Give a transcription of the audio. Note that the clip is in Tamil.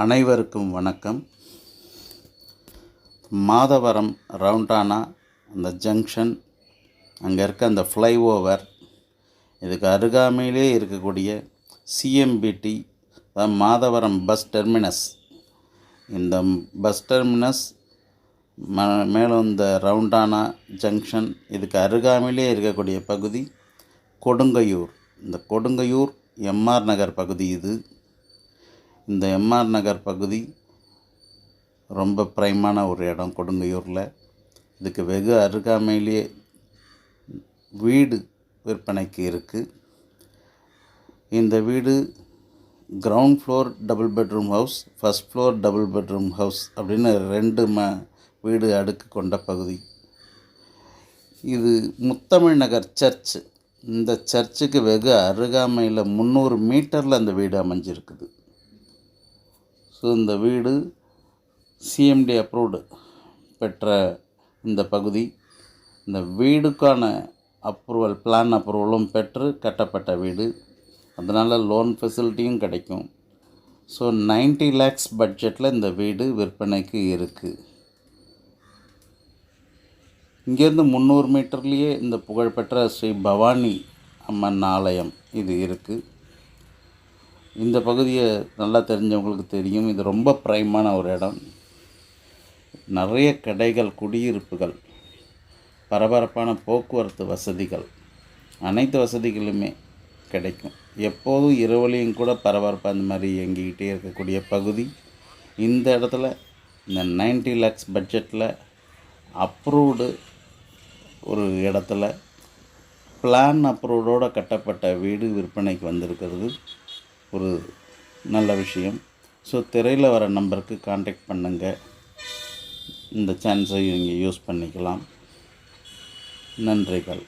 அனைவருக்கும் வணக்கம். மாதவரம் ரவுண்டானா அந்த ஜங்ஷன் அங்கே இருக்க அந்த ஃப்ளைஓவர் இதுக்கு அருகாமையிலே இருக்கக்கூடிய சிஎம்பிடி அதாவது மாதவரம் பஸ் டெர்மினஸ் இந்த பஸ் டெர்மினஸ் ம மேலும் இந்த ரவுண்டானா ஜங்ஷன் இதுக்கு அருகாமையிலே இருக்கக்கூடிய பகுதி கொடுங்கையூர். இந்த கொடுங்கையூர் எம்ஆர் நகர் பகுதி இது. இந்த எம்ஆர் நகர் பகுதி ரொம்ப ப்ரைமான ஒரு இடம் கொடுங்கையூரில். இதுக்கு வெகு அருகாமையிலேயே வீடு விற்பனைக்கு இருக்குது இந்த வீடு ground floor double bedroom house first floor double bedroom house அப்படின்னு ரெண்டு ம வீடு அடுக்கு கொண்ட பகுதி. இது முத்தமிழ் நகர் சர்ச். இந்த சர்ச்சுக்கு வெகு அருகாமையில் முந்நூறு மீட்டரில் அந்த வீடு அமைஞ்சிருக்குது. ஸோ இந்த வீடு சிஎம்டி அப்ரூவ்டு பெற்ற இந்த பகுதி. இந்த வீடுக்கான அப்ரூவல் பிளான் அப்ரூவலும் பெற்று கட்டப்பட்ட வீடு. அதனால் லோன் ஃபெசிலிட்டியும் கிடைக்கும். ஸோ 90 லேக்ஸ் பட்ஜெட்டில் இந்த வீடு விற்பனைக்கு இருக்குது இங்கேருந்து முந்நூறு மீட்டர்லேயே இந்த புகழ்பெற்ற ஸ்ரீ பவானி அம்மன் ஆலயம் இது இருக்குது இந்த பகுதியை நல்லா தெரிஞ்சவங்களுக்கு தெரியும். இது ரொம்ப ப்ரைமான ஒரு இடம். நிறைய கடைகள் குடியிருப்புகள் பரபரப்பான போக்குவரத்து வசதிகள் அனைத்து வசதிகளுமே கிடைக்கும். எப்போதும் இரவுலையும் கூட பரபரப்பாக அந்த மாதிரி இயங்கிக்கிட்டே இருக்கக்கூடிய பகுதி. இந்த இடத்துல இந்த 90 லேக்ஸ் பட்ஜெட்டில் அப்ரூவ்டு ஒரு இடத்துல பிளான் அப்ரூவ்டோடு கட்டப்பட்ட வீடு விற்பனைக்கு வந்திருக்கிறது. ஒரு நல்ல விஷயம். ஸோ திரையில் வர நம்பருக்கு காண்டாக்ட் பண்ணுங்கள் இந்த சான்ஸை நீங்கள் யூஸ் பண்ணிக்கலாம். நன்றிகள்.